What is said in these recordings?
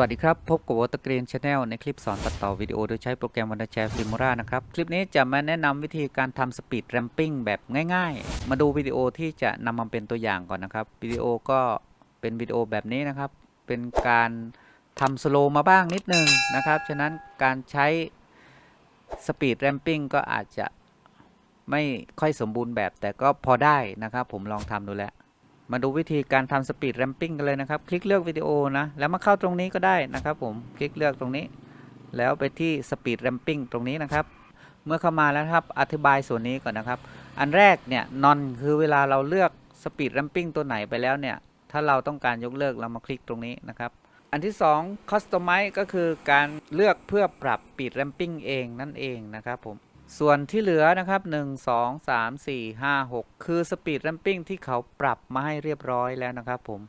วัสดีครับ พบกับวอเตอร์กรีนชาแนลในคลิปสอนตัดต่อวิดีโอโดยใช้โปรแกรมวันแชร์ฟิมรานะครับ คลิปนี้จะมาแนะนำวิธีการทำสปีดแรมปิ้งแบบง่ายๆ มาดูวิดีโอที่จะนำมาเป็นตัวอย่างก่อนนะครับ วิดีโอก็เป็นวิดีโอแบบนี้นะครับ เป็นการทำสโลว์มาบ้างนิดนึงนะครับ ฉะนั้นการใช้สปีดแรมปิ้งก็อาจจะไม่ค่อยสมบูรณ์แบบแต่ก็พอได้นะครับ ผมลองทำดูแล้ว มาดูวิธีการทำสปีดแรมปิ้งกันเลยนะครับ คลิกเลือกวิดีโอนะ แล้วมาเข้าตรงนี้ก็ได้นะครับผม คลิกเลือกตรงนี้ แล้วไปที่สปีดแรมปิ้งตรงนี้นะครับ เมื่อเข้ามาแล้วครับ อธิบายส่วนนี้ก่อนนะครับ อันแรกเนี่ย นอนคือเวลาเราเลือกสปีดแรมปิ้งตัวไหนไปแล้วเนี่ย ถ้าเราต้องการยกเลิกเรามาคลิกตรงนี้นะครับ อันที่2 Customize ก็คือการเลือกเพื่อปรับปีดแรมปิ้งเองนั่นเองนะครับผม ส่วนที่เหลือนะครับ 1 2 3 4 5 6 คือสปีดแรมปิ้งที่เขาปรับมาให้เรียบร้อยแล้วนะครับผม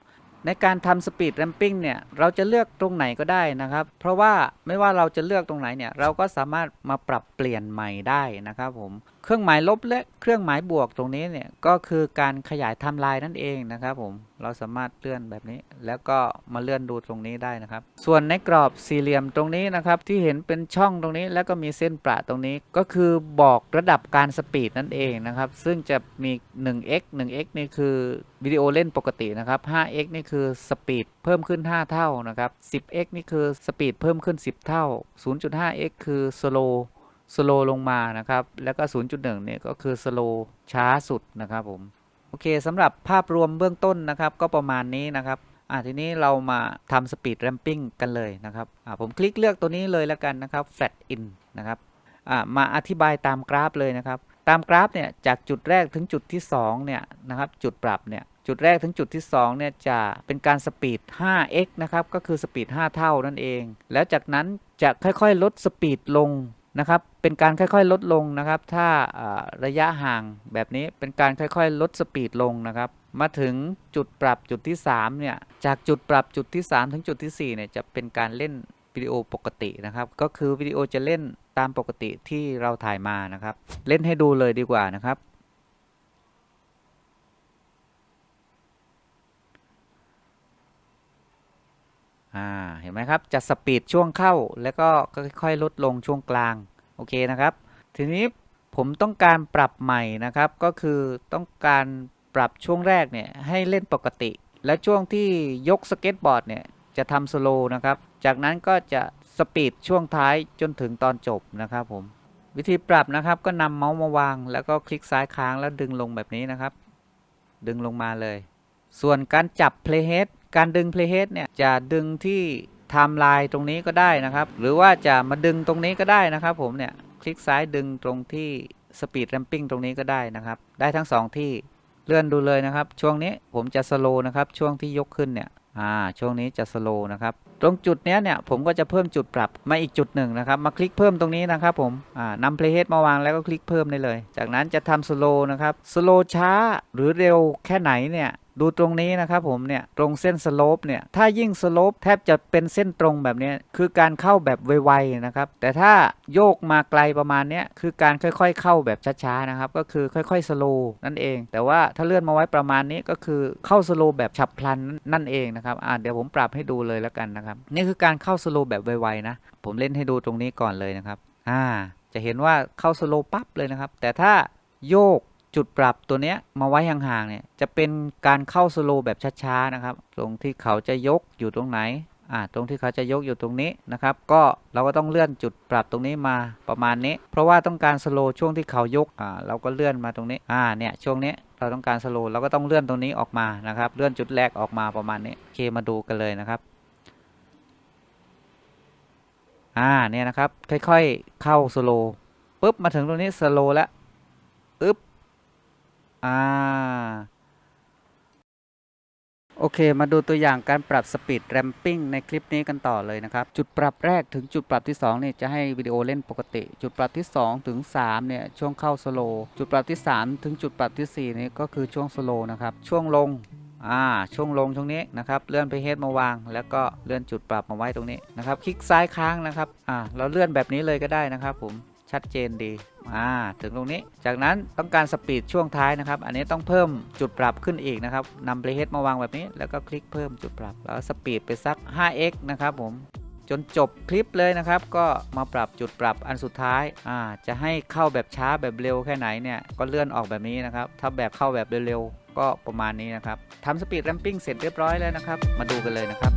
ในการทำสปีดแรมปิ้งเนี่ย เราจะเลือกตรงไหนก็ได้นะครับ เพราะว่าไม่ว่าเราจะเลือกตรงไหนเนี่ย เราก็สามารถมาปรับเปลี่ยนใหม่ได้นะครับผม เครื่องหมายลบและเครื่องหมายบวกตรงนี้เนี่ยก็คือการขยายไทม์ไลน์นั่นเองนะครับผมเราสามารถเลื่อนแบบนี้แล้วก็มาเลื่อนดูตรงนี้ได้นะครับ ส่วนในกรอบสี่เหลี่ยมตรงนี้นะครับที่เห็นเป็นช่องตรงนี้แล้วก็มีเส้นประตรงนี้ก็คือบอกระดับการสปีดนั่นเองนะครับซึ่งจะมี 1x 1x นี่คือวิดีโอเล่นปกตินะครับ 5x นี่คือสปีดเพิ่มขึ้น 5 เท่านะครับ 10x นี่คือสปีดเพิ่มขึ้น 10 เท่า 0.5x คือสโล สโลลงมานะครับ แล้วก็ 0.1 เนี่ยก็คือสโลช้าสุดนะครับผม โอเคสำหรับภาพรวมเบื้องต้นนะครับ ก็ประมาณนี้นะครับ อ่าทีนี้เรามาทำสปีดแรมปิ้งกันเลยนะครับ อ่าผมคลิกเลือกตัวนี้เลยแล้วกันนะครับ flat in นะครับ อ่ามาอธิบายตามกราฟเลยนะครับ ตามกราฟเนี่ยจากจุดแรกถึงจุดที่2เนี่ยนะครับจุดปรับเนี่ยจุดแรกถึงจุดที่2เนี่ยจะเป็นการสปีด 5x นะครับก็คือสปีด 5 เท่านั่นเอง แล้วจากนั้นจะค่อยๆ ลดสปีดลง นะครับ เป็นการค่อยๆลดลงนะครับ ถ้าระยะห่างแบบนี้เป็นการค่อยๆ ลดสปีดลงนะครับ มาถึงจุดปรับจุดที่3เนี่ย จากจุดปรับจุดที่ 3 ถึงจุดที่4เนี่ยจะเป็นการเล่นวิดีโอปกตินะครับ ก็คือวิดีโอจะเล่นตามปกติที่เราถ่ายมานะครับ เล่นให้ดูเลยดีกว่านะครับ อ่าเห็นไหมครับจะสปีดช่วงเข้าแล้วก็ค่อยๆลดลงช่วงกลางโอเคนะครับ ทีนี้ผมต้องการปรับใหม่นะครับก็คือต้องการปรับช่วงแรกเนี่ยให้เล่นปกติ และช่วงที่ยกสเก็ตบอร์ดเนี่ยจะทำสโลว์นะครับ จากนั้นก็จะสปีดช่วงท้ายจนถึงตอนจบนะครับผมวิธีปรับนะครับก็นำเมาส์มาวาง แล้วก็คลิกซ้ายค้างแล้วดึงลงแบบนี้นะครับ ดึงลงมาเลย ส่วนการจับ playhead การดึง playhead เนี่ยจะดึงที่ไทม์ไลน์ตรงนี้ก็ได้นะครับ หรือว่าจะมาดึงตรงนี้ก็ได้นะครับ ผมเนี่ยคลิกซ้ายดึงตรงที่ speed ramping ตรงนี้ก็ได้นะครับ ได้ทั้งสองที่เลื่อนดูเลยนะครับ ช่วงนี้ผมจะสโลนะครับ ช่วงที่ยกขึ้นเนี่ยอ่าช่วงนี้จะสโลนะครับ ตรงจุดเนี้ยเนี่ยผมก็จะเพิ่มจุดปรับมาอีกจุดหนึ่งนะครับ มาคลิกเพิ่มตรงนี้นะครับ ผมอ่านำ playhead มาวางแล้วก็คลิกเพิ่มได้เลย จากนั้นจะทำสโลนะครับสโลช้าหรือเร็วแค่ไหนเนี่ย ดูตรงนี้นะครับผมเนี่ยตรงเส้นสโลปเนี่ยถ้ายิ่งสโลปแทบจะเป็นเส้นตรงแบบนี้คือการเข้าแบบไวๆนะครับแต่ถ้าโยกมาไกลประมาณนี้คือการค่อยๆ เข้าแบบช้าๆนะครับก็คือค่อยๆสโลนั่นเอง แต่ว่าถ้าเลื่อนมาไว้ประมาณนี้ก็คือเข้าสโลแบบฉับพลันนั่นเองนะครับอ่าเดี๋ยวผมปรับให้ดูเลยแล้วกันนะครับนี่คือการเข้าสโลแบบไวๆนะผมเล่นให้ดูตรงนี้ก่อนเลยนะครับอ่าจะเห็นว่าเข้าสโลปั๊บเลยนะครับแต่ถ้าโยก จุดปรับตัวเนี้ยมาไว้ห่างๆเนี่ยจะเป็นการเข้าสโลแบบช้าๆนะครับ ตรงที่เขาจะยกอยู่ตรงไหนอ่าตรงที่เขาจะยกอยู่ตรงนี้นะครับ ก็เราก็ต้องเลื่อนจุดปรับตรงนี้มาประมาณนี้ เพราะว่าต้องการสโลช่วงที่เขายกอ่าเราก็เลื่อนมาตรงนี้อ่าเนี่ยช่วงนี้เราต้องการสโลเราก็ต้องเลื่อนตรงนี้ออกมานะครับ เลื่อนจุดแรกออกมาประมาณนี้โอเคมาดูกันเลยนะครับอ่าเนี่ยนะครับค่อยๆเข้าสโลปุ๊บมาถึงตรงนี้สโลแล้ว อ่า โอเค มาดูตัวอย่างการปรับสปีดแรมปิ้งในคลิปนี้กันต่อเลยนะครับ จุดปรับแรกถึงจุดปรับที่2เนี่ยจะให้วิดีโอเล่นปกติ จุดปรับที่ 2 ถึง 3 เนี่ย ช่วงเข้าสโลจุดปรับที่ 3 ถึงจุดปรับที่4นี่ก็คือช่วงสโลนะครับ ช่วงลงอ่าช่วงลงตรงนี้นะครับเลื่อนไปเฮดมาวาง แล้วก็เลื่อนจุดปรับมาไว้ตรงนี้นะครับคลิกซ้ายค้างนะครับอ่าเราเลื่อนแบบนี้เลยก็ได้นะครับผม ชัดเจนดีอ่าถึงตรงนี้ จากนั้นต้องการสปีดช่วงท้ายนะครับ อันนี้ต้องเพิ่มจุดปรับขึ้นอีกนะครับนำ playhead มาวางแบบนี้ แล้วก็คลิกเพิ่มจุดปรับ แล้วสปีดไปสัก 5x นะครับผมจนจบคลิปเลยนะครับ ก็มาปรับจุดปรับอันสุดท้ายอ่าจะให้เข้าแบบช้าแบบเร็วแค่ไหนเนี่ยก็เลื่อนออกแบบนี้นะครับ ถ้าแบบเข้าแบบเร็วๆก็ประมาณนี้นะครับทำสปีดแรมปิ้งเสร็จเรียบร้อยแล้วนะครับ มาดูกันเลยนะครับ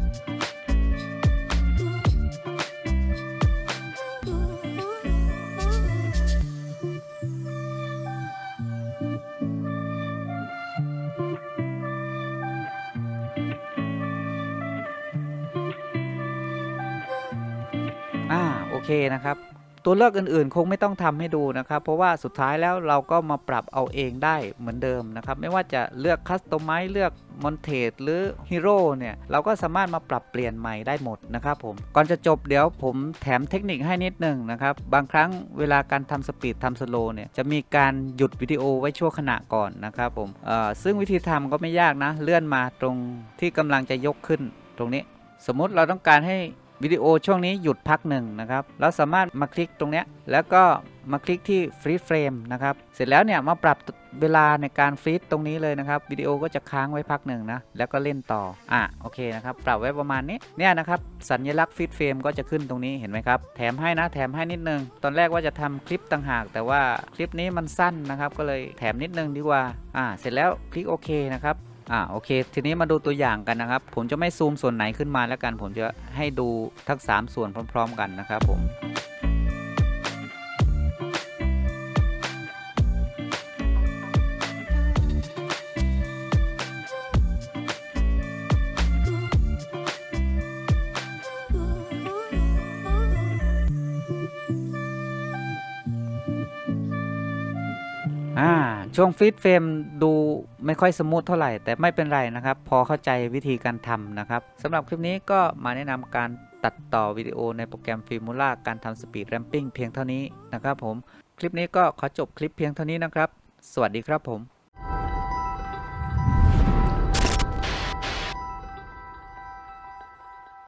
เคนะครับ ตัวเลือกอื่นๆ คงไม่ต้องทำให้ดูนะครับ เพราะว่าสุดท้ายแล้วเราก็มาปรับเอาเองได้เหมือนเดิมนะครับ ไม่ว่าจะเลือกคัสตอมไมซ์เลือกมอนเทสหรือฮีโร่เนี่ยเราก็สามารถมาปรับเปลี่ยนใหม่ได้หมดนะครับผม ก่อนจะจบเดี๋ยวผมแถมเทคนิคให้นิดหนึ่งนะครับ บางครั้งเวลาการทำสปีดทำสโลเนี่ยจะมีการหยุดวิดีโอไว้ชั่วขณะก่อนนะครับผมเอ่อซึ่งวิธีทำก็ไม่ยากนะ เลื่อนมาตรงที่กำลังจะยกขึ้นตรงนี้ สมมุติเราต้องการให้ วิดีโอช่วงนี้หยุดพักหนึ่งนะครับเราสามารถมาคลิกตรงนี้แล้วก็มาคลิกที่ฟรีเฟรมนะครับเสร็จแล้วเนี่ยมาปรับเวลาในการฟรีตรงนี้เลยนะครับวิดีโอก็จะค้างไว้พักหนึ่งนะแล้วก็เล่นต่ออะโอเคนะครับปรับไว้ประมาณนี้เนี่ยนะครับสัญลักษณ์ฟรีเฟรมก็จะขึ้นตรงนี้เห็นไหมครับแถมให้นะแถมให้นิดนึง ตอนแรกว่าจะทำคลิปต่างหาก แต่ว่าคลิปนี้มันสั้นนะครับก็เลยแถมนิดนึงดีกว่าอ่าเสร็จแล้วคลิกโอเคนะครับ อ่าโอเค ทีนี้มาดูตัวอย่างกันนะครับ ผมจะไม่ซูมส่วนไหนขึ้นมาแล้วกัน ผมจะให้ดูทั้ง 3 ส่วนพร้อม ๆ กันนะครับผมอ่า ช่วงฟีดเฟรมดูไม่ค่อยสมูทเท่าไหร่ แต่ไม่เป็นไรนะครับ พอเข้าใจวิธีการทำนะครับสำหรับคลิปนี้ก็มาแนะนำการตัดต่อวิดีโอในโปรแกรม Filmora การทำสปีดแรมปิ้งเพียงเท่านี้นะครับผม คลิปนี้ก็ขอจบคลิปเพียงเท่านี้นะครับ สวัสดีครับผม